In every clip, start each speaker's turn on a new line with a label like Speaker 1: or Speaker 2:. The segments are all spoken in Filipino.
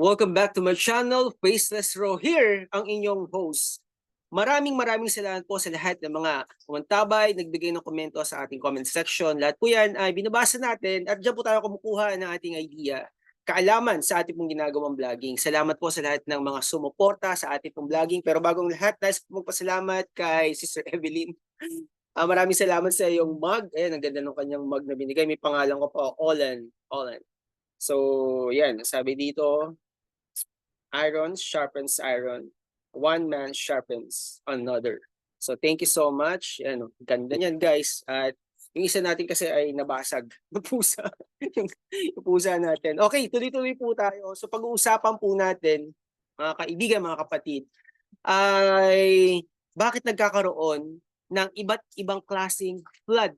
Speaker 1: Welcome back to my channel, Faceless Row here, ang inyong host. Maraming maraming salamat po sa lahat ng mga kumantabay, nagbigay ng komento sa ating comment section. Lahat po yan ay binabasa natin at dyan po tayo kumukuha ng ating idea, kaalaman sa ating pong ginagawang vlogging. Salamat po sa lahat ng mga sumuporta sa ating pong vlogging. Pero bagong lahat, nais po magpasalamat kay Sister Evelyn. Ah, maraming salamat sa iyong mug. Ayan, ang ganda ng kanyang mug na binigay. May pangalan ko po, Olan. Olan. So, yan. Sabi dito, iron sharpens iron. One man sharpens another. So, thank you so much. Yan, oh, ganda niyan, guys. At yung isa natin kasi ay nabasag na pusa. yung, yung pusa natin. Okay, tuloy-tuloy po tayo. So, pag-uusapan po natin, mga kaibigan, mga kapatid, ay bakit nagkakaroon ng iba't ibang klaseng flood.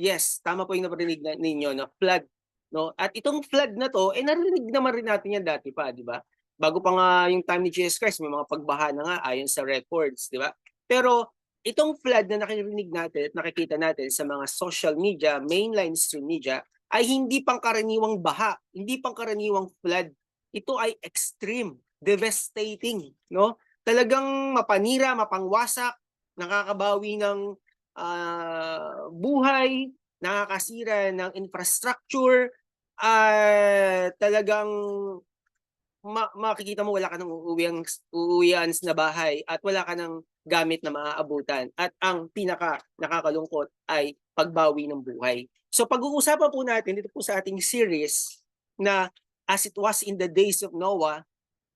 Speaker 1: Yes, tama po yung narinig na, ninyo, no? flood. No? At itong flood na to, eh narinig naman rin natin yan dati pa, di ba? Bago pa nga yung time ni Jesus Christ, may mga pagbaha na nga ayon sa records, di ba? Pero itong flood na nakirinig natin at nakikita natin sa mga social media, mainline stream media, ay hindi pangkaraniwang baha, hindi pangkaraniwang flood. Ito ay extreme, devastating, no? Talagang mapanira, mapangwasak, nakakabawi ng ah, buhay, nakakasira ng infrastructure, at talagang ma- makikita mo wala ka ng uuwiang, uuwian na bahay at wala ka ng gamit na maaabutan. At ang pinaka nakakalungkot ay pagbawi ng buhay. So pag-uusapan po natin dito po sa ating series na as it was in the days of Noah,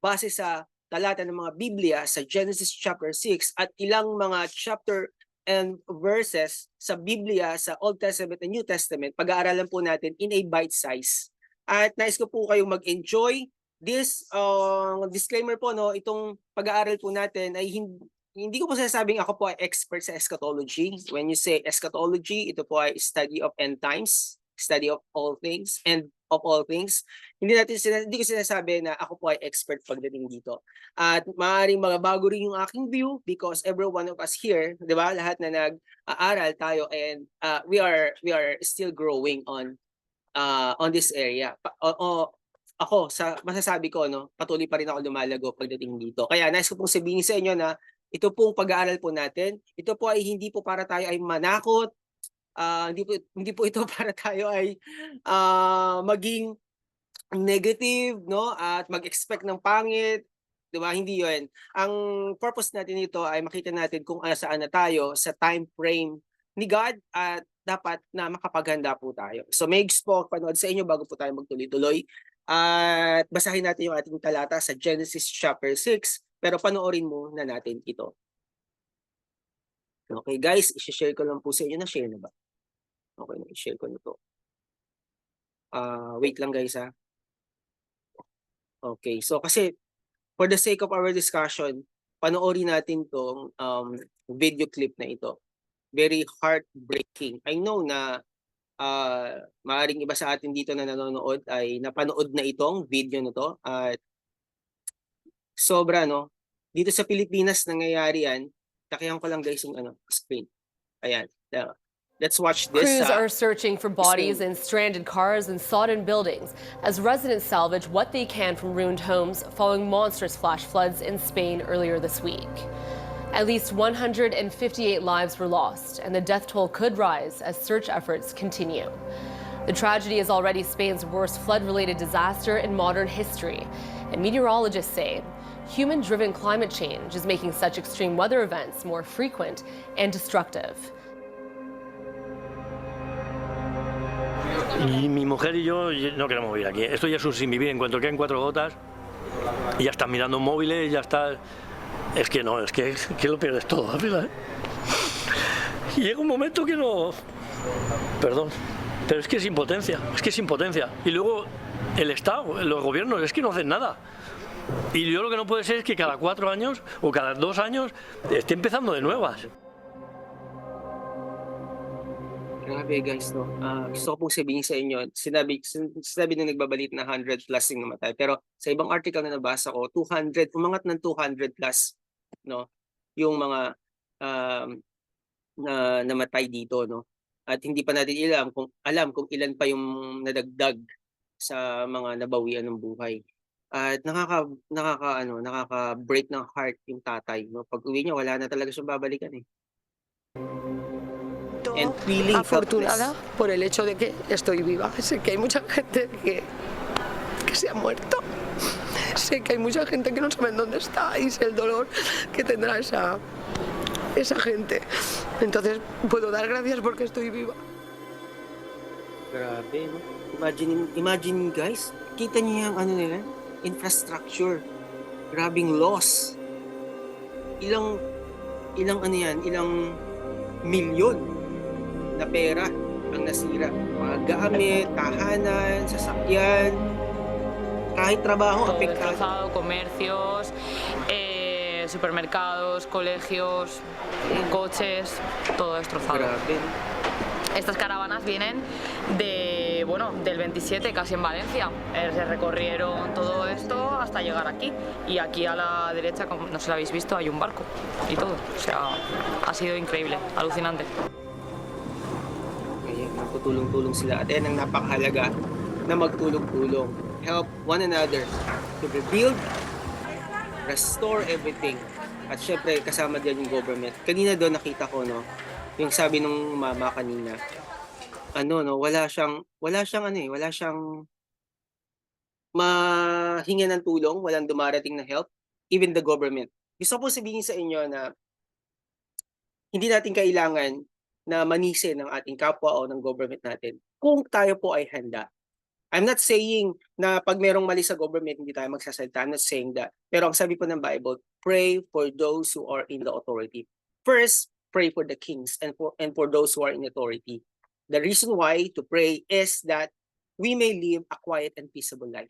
Speaker 1: base sa talata ng mga Biblia sa Genesis chapter 6 at ilang mga chapter and verses sa Biblia sa Old Testament and New Testament, pag-aaralan po natin in a bite size. At nais ko po kayong mag-enjoy this uh, disclaimer po no, itong pag-aaral po natin ay hindi hindi ko po sinasabing ako po ay expert sa eschatology. When you say eschatology, ito po ay study of end times, study of all things, and of all things. Hindi natin sina- hindi ko sinasabi na ako po ay expert pagdating dito. At maaaring bago rin yung aking view because every one of us here, 'di ba? Lahat na nag-aaral tayo and uh, we are we are still growing on uh, on this area. Pa- o- ako sa masasabi ko no, patuloy pa rin ako lumalago pagdating dito. Kaya nais ko pong sabihin sa inyo na ito pong pag-aaral po natin, ito po ay hindi po para tayo ay manakot, ah, hindi po hindi po ito para tayo ay ah, maging negative no at mag-expect ng pangit, 'di ba? Hindi 'yon. Ang purpose natin dito ay makita natin kung ah, saan na tayo sa time frame ni God at dapat na makapaghanda po tayo. So may po panood sa inyo bago po tayo magtuloy-tuloy. At basahin natin yung ating talata sa Genesis chapter 6, pero panoorin mo na natin ito. Okay guys, i-share ko lang po sa inyo. Na-share na ba? Okay, na-share ko na to. Ah, wait lang guys ha. Okay, so kasi for the sake of our discussion, panoorin natin tong um, video clip na ito. Very heartbreaking. I know na ah maaring iba sa atin dito na nanonood ay napanood na itong video na to at sobra no. Dito sa Pilipinas nangyayari yan. Takihan ko lang guys yung ano, screen. Ayan. Uh, let's watch this.
Speaker 2: Crews
Speaker 1: ah.
Speaker 2: are searching for bodies in stranded cars and sodden buildings as residents salvage what they can from ruined homes following monstrous flash floods in Spain earlier this week. At least 158 lives were lost, and the death toll could rise as search efforts continue. The tragedy is already Spain's worst flood related disaster in modern history, and meteorologists say human driven climate change is making such extreme weather events more frequent and destructive.
Speaker 3: Y mi mujer y yo no queremos vivir aquí. Esto ya es un sin vivir. En cuanto queden cuatro gotas, ya estás mirando móviles, ya estás. Es que no, es que, que lo pierdes todo, al final. Y llega un momento que no. Perdón. Pero es que es impotencia, es que es impotencia. Y luego el Estado, los gobiernos, es que no hacen nada. Y yo lo que no puede ser es que cada cuatro años o cada dos años esté empezando de nuevas.
Speaker 1: Grabe guys, no? Ah, gusto ko pong sabihin sa inyo, sinabi, sin- sinabi na nagbabalit na 100 plus yung namatay. Pero sa ibang article na nabasa ko, 200, umangat ng 200 plus, no? Yung mga um, na namatay dito, no? At hindi pa natin alam kung alam kung ilan pa yung nadagdag sa mga nabawian ng buhay. At nakaka nakaka ano, nakaka-break ng heart yung tatay 'no, pag-uwi niya wala na talaga siyang babalikan, eh. And feeling
Speaker 4: afortunada
Speaker 1: helpless.
Speaker 4: por el hecho de que estoy viva. Sé que hay mucha gente que, que se ha muerto. Sé que hay mucha gente que no saben dónde está y sé el dolor que tendrá esa, esa gente. Entonces puedo dar gracias porque estoy viva.
Speaker 1: Grabe 'no. Imagine imagine guys, kita niyo yung ano nila, infrastructure. Grabeng loss. Ilang ilang ano yan, ilang milyon na pera ang nasira. Mga gamit, tahanan, sasakyan,
Speaker 5: todo
Speaker 1: apektado.
Speaker 5: destrozado, comercios, eh, supermercados, colegios, coches, todo destrozado. Estas caravanas vienen de, bueno, del 27 casi en Valencia. Eh, se recorrieron todo esto hasta llegar aquí. Y aquí a la derecha, como no sé si lo habéis visto, hay un barco y todo. O sea, ha sido increíble, alucinante.
Speaker 1: Ayan, magtutulong-tulong sila. At yan ang napakahalaga na magtulong-tulong. Help one another to rebuild, restore everything. At syempre, kasama din yung government. Kanina doon nakita ko, no, yung sabi nung mama kanina, ano, no, wala siyang, wala siyang ano eh, wala siyang mahinga ng tulong, walang dumarating na help, even the government. Gusto ko sabihin sa inyo na hindi natin kailangan na manisi ng ating kapwa o ng government natin kung tayo po ay handa. I'm not saying na pag merong mali sa government, hindi tayo magsasalita. I'm not saying that. Pero ang sabi po ng Bible, pray for those who are in the authority. First, pray for the kings and for, and for those who are in authority. The reason why to pray is that we may live a quiet and peaceable life.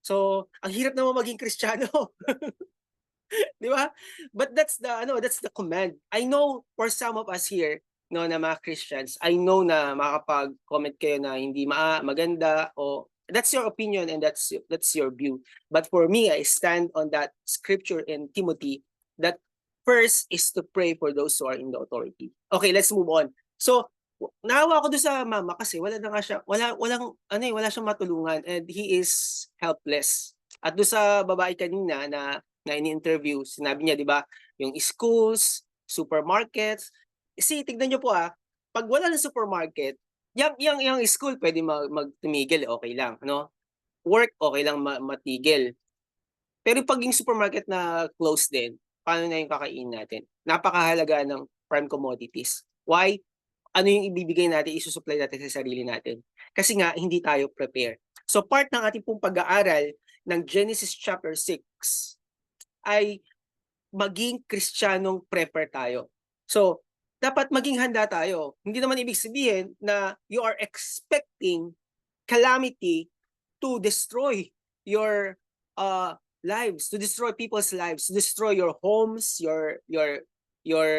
Speaker 1: So, ang hirap naman maging Kristiyano. Di ba? But that's the ano, that's the command. I know for some of us here, no, na mga Christians, I know na makapag-comment kayo na hindi ma maganda o that's your opinion and that's that's your view. But for me, I stand on that scripture in Timothy that first is to pray for those who are in the authority. Okay, let's move on. So, naawa ako doon sa mama kasi wala na nga siya, wala walang ano eh, wala siyang matulungan and he is helpless. At doon sa babae kanina na na ini-interview, sinabi niya, 'di ba, yung schools, supermarkets, kasi tignan niyo po ah, pag wala ng supermarket, yang yang yang school pwede mag, magtumigil, okay lang, ano? Work okay lang ma- matigil. Pero pag yung supermarket na close din, paano na yung kakainin natin? Napakahalaga ng prime commodities. Why? Ano yung ibibigay natin, isusupply natin sa sarili natin? Kasi nga, hindi tayo prepare. So part ng ating pong pag-aaral ng Genesis chapter 6 ay maging Kristiyanong prepare tayo. So, dapat maging handa tayo. Hindi naman ibig sabihin na you are expecting calamity to destroy your uh, lives, to destroy people's lives, to destroy your homes, your your your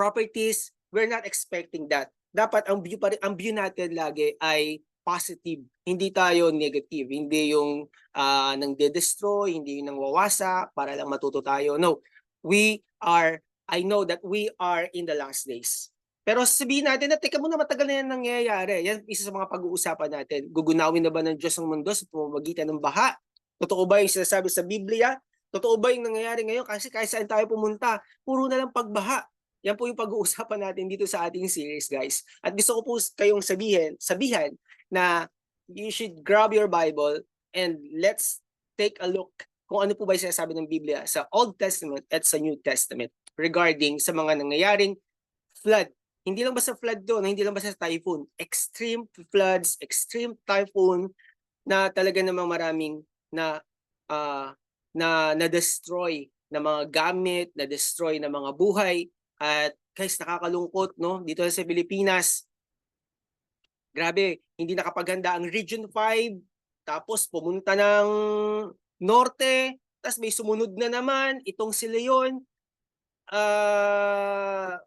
Speaker 1: properties. We're not expecting that. Dapat ang view pa rin, ang view natin lagi ay positive. Hindi tayo negative. Hindi yung ah nang de-destroy, hindi yung nang wawasa para lang matuto tayo. No. We are I know that we are in the last days. Pero sabihin natin na, teka muna, matagal na yan nangyayari. Yan isa sa mga pag-uusapan natin. Gugunawin na ba ng Diyos ang mundo sa pamamagitan ng baha? Totoo ba yung sinasabi sa Biblia? Totoo ba yung nangyayari ngayon? Kasi kahit saan tayo pumunta, puro na lang pagbaha. Yan po yung pag-uusapan natin dito sa ating series, guys. At gusto ko po kayong sabihin, sabihan na you should grab your Bible and let's take a look kung ano po ba yung sinasabi ng Biblia sa Old Testament at sa New Testament regarding sa mga nangyayaring flood. Hindi lang basta flood doon, hindi lang basta typhoon. Extreme floods, extreme typhoon na talaga namang maraming na ah, na na-destroy na mga gamit, na-destroy na mga buhay at guys nakakalungkot no dito sa Pilipinas. Grabe, hindi nakapaghanda ang Region 5 tapos pumunta ng norte, tapos may sumunod na naman itong si Leon. Ah,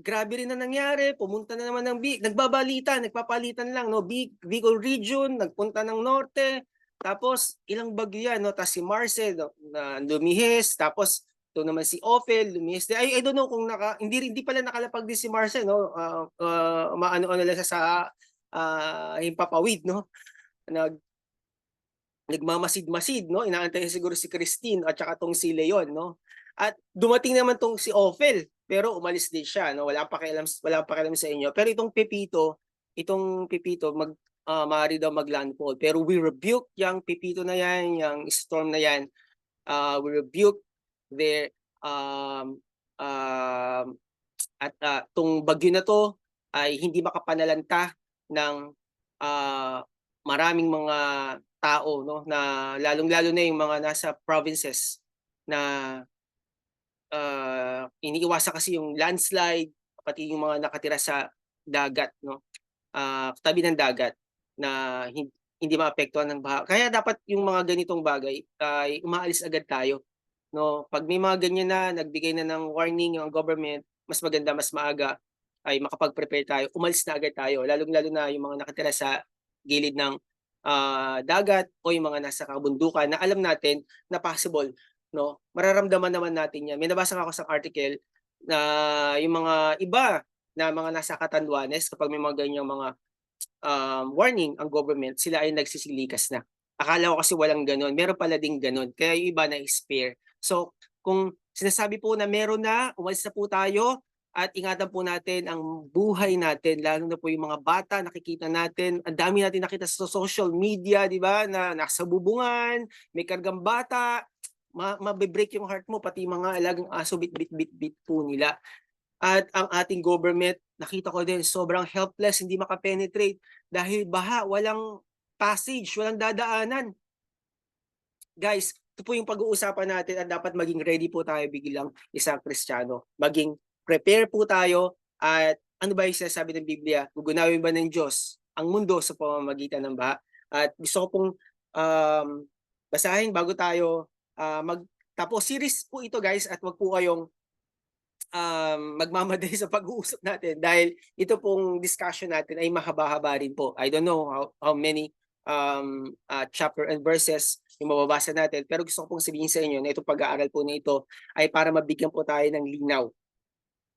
Speaker 1: grabe rin na nangyari. Pumunta na naman ng Bi- nagbabalita, nagpapalitan lang no, Bi- Bicol region, nagpunta ng norte. Tapos ilang bagyo yan no, tapos si Marcel no, na lumihis, tapos ito naman si Ophel lumihis. din. I, I don't know kung naka hindi hindi pala nakalapag din si Marcel no. Uh, uh, maano ano lang siya sa uh, himpapawid no. Nag nagmamasid-masid, no? Inaantay siguro si Christine at saka tong si Leon, no? At dumating naman tong si Ophel, pero umalis din siya, no? Wala pa pakialam, wala pa pakialam sa inyo. Pero itong Pepito, itong Pepito mag uh, maaari daw maglandfall. Pero we rebuke yung Pepito na yan, yung storm na yan. Uh, we rebuke their um, um, at uh, tong bagyo na to ay hindi makapanalanta ng uh, maraming mga tao no na lalong-lalo na yung mga nasa provinces na uh, iniiwasan kasi yung landslide pati yung mga nakatira sa dagat no uh, tabi ng dagat na hindi, maapektuhan ng baha. Kaya dapat yung mga ganitong bagay ay umaalis agad tayo. No, pag may mga ganyan na nagbigay na ng warning yung government, mas maganda mas maaga ay makapag-prepare tayo. Umalis na agad tayo, lalong-lalo na yung mga nakatira sa gilid ng uh, dagat o yung mga nasa kabundukan na alam natin na possible, no? Mararamdaman naman natin 'yan. May nabasa ako sa article na yung mga iba na mga nasa Katanduanes kapag may mga ganyang mga um, warning ang government, sila ay nagsisilikas na. Akala ko kasi walang ganun. Meron pala ding ganun. Kaya yung iba na spare. So, kung sinasabi po na meron na, umalis na po tayo, at ingatan po natin ang buhay natin, lalo na po yung mga bata, nakikita natin, ang dami natin nakita sa social media, di ba, na nasa bubungan, may kargang bata, ma mabe-break yung heart mo, pati mga alagang aso, bit-bit-bit-bit po nila. At ang ating government, nakita ko din, sobrang helpless, hindi makapenetrate dahil baha, walang passage, walang dadaanan. Guys, ito po yung pag-uusapan natin at dapat maging ready po tayo biglang isang Kristiyano. Maging prepare po tayo at ano ba yung sinasabi ng Biblia? Gugunawin ba ng Diyos ang mundo sa pamamagitan ng baha? At gusto ko pong um, basahin bago tayo uh, mag tapos series po ito guys at wag po kayong um, magmamadali sa pag-uusap natin dahil ito pong discussion natin ay mahaba-haba rin po. I don't know how, how many um, uh, chapter and verses yung mababasa natin pero gusto ko pong sabihin sa inyo na itong pag-aaral po na ito ay para mabigyan po tayo ng linaw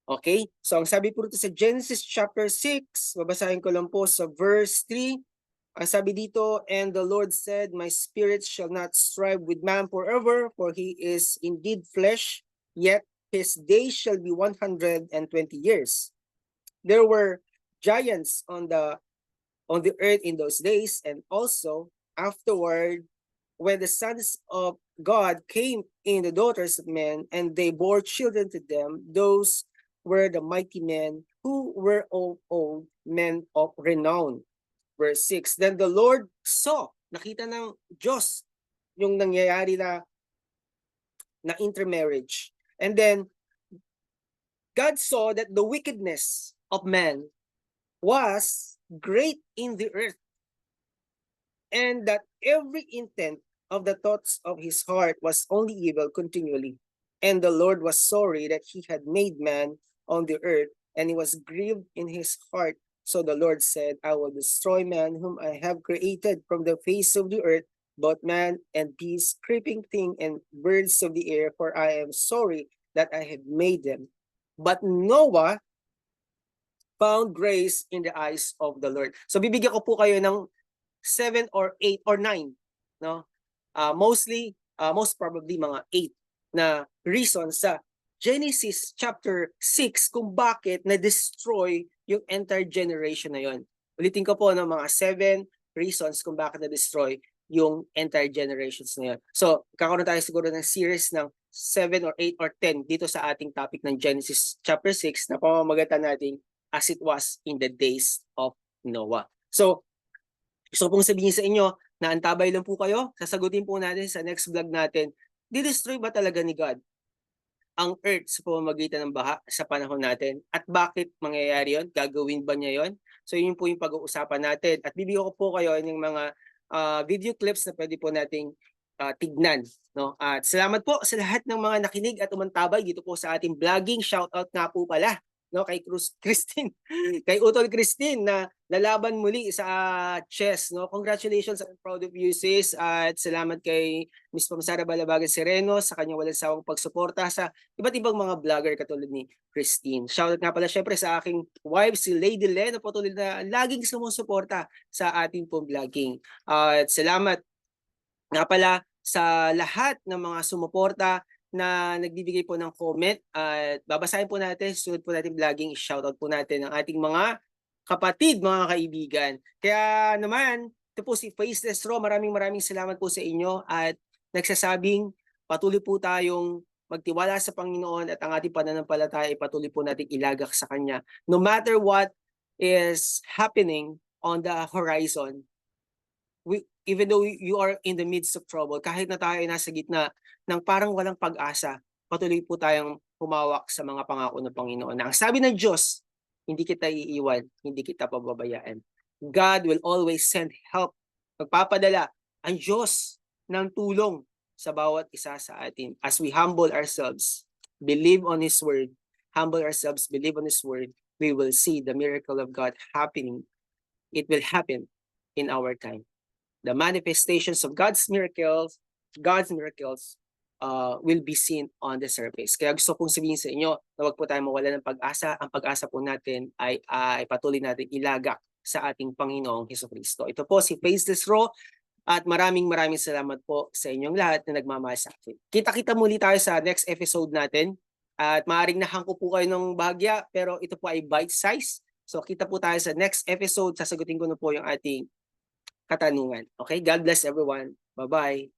Speaker 1: Okay? So ang sabi po dito sa Genesis chapter 6, babasahin ko lang po sa verse 3. Ang sabi dito, And the Lord said, My spirit shall not strive with man forever, for he is indeed flesh, yet his days shall be 120 years. There were giants on the on the earth in those days, and also afterward, when the sons of God came in the daughters of men, and they bore children to them, those were the mighty men who were all old men of renown. Verse 6, Then the Lord saw, nakita ng Diyos yung nangyayari na na intermarriage. And then, God saw that the wickedness of man was great in the earth, and that every intent of the thoughts of his heart was only evil continually. And the Lord was sorry that he had made man on the earth, and he was grieved in his heart. So the Lord said, I will destroy man whom I have created from the face of the earth, both man and beast, creeping thing and birds of the air, for I am sorry that I have made them. But Noah found grace in the eyes of the Lord. So bibigyan ko po kayo ng 7 or 8 or 9, no? Uh, mostly, uh, most probably mga 8 na reason sa Genesis chapter 6 kung bakit na-destroy yung entire generation na yon. Ulitin ko po ng mga seven reasons kung bakit na-destroy yung entire generations na yon. So, kakaroon tayo siguro ng series ng 7 or 8 or 10 dito sa ating topic ng Genesis chapter 6 na pamamagatan natin as it was in the days of Noah. So, gusto pong sabihin sa inyo na antabay lang po kayo. Sasagutin po natin sa next vlog natin. Di-destroy ba talaga ni God ang earth sa pamamagitan ng baha sa panahon natin? At bakit mangyayari yon gagawin ba niya yon so yun po yung pag-uusapan natin. At bibigyan ko po kayo ng mga uh, video clips na pwede po nating uh, tignan no? At salamat po sa lahat ng mga nakinig at umantabay dito po sa ating vlogging. Shout out nga po pala no kay Cruz Christine kay Utol Christine na lalaban muli sa uh, chess no? Congratulations I'm proud of you sis. At salamat kay Miss Pamsara Balabagan Sereno sa kanyang walang sawang pagsuporta sa iba't ibang mga vlogger katulad ni Christine. Shout out nga pala syempre sa aking wife si Lady Len na patuloy na laging sumusuporta sa ating pong vlogging. Uh, at salamat Nga pala, sa lahat ng mga sumuporta na nagbibigay po ng comment at babasahin po natin, sunod po natin vlogging, shoutout po natin ang ating mga kapatid, mga kaibigan. Kaya naman, ito po si Faceless Raw, maraming maraming salamat po sa inyo at nagsasabing patuloy po tayong magtiwala sa Panginoon at ang ating pananampalataya ay patuloy po nating ilagak sa Kanya. No matter what is happening on the horizon, we, even though you are in the midst of trouble, kahit na tayo ay nasa gitna ng parang walang pag-asa, patuloy po tayong humawak sa mga pangako ng Panginoon. Na ang sabi ng Diyos, hindi kita iiwan, hindi kita pababayaan. God will always send help. Magpapadala ang Diyos ng tulong sa bawat isa sa atin as we humble ourselves, believe on His Word, humble ourselves, believe on His Word, we will see the miracle of God happening. It will happen in our time. The manifestations of God's miracles, God's miracles uh, will be seen on the surface. Kaya gusto kong sabihin sa inyo na huwag po tayo mawala ng pag-asa. Ang pag-asa po natin ay, ay patuloy natin ilagak sa ating Panginoong Heso Kristo. Ito po si Faceless Raw at maraming maraming salamat po sa inyong lahat na nagmamahal sa akin. Kita-kita muli tayo sa next episode natin. At maaaring nahangko po kayo ng bahagya pero ito po ay bite size. So kita po tayo sa next episode. Sasagutin ko na po yung ating katanungan. Okay? God bless everyone. Bye-bye.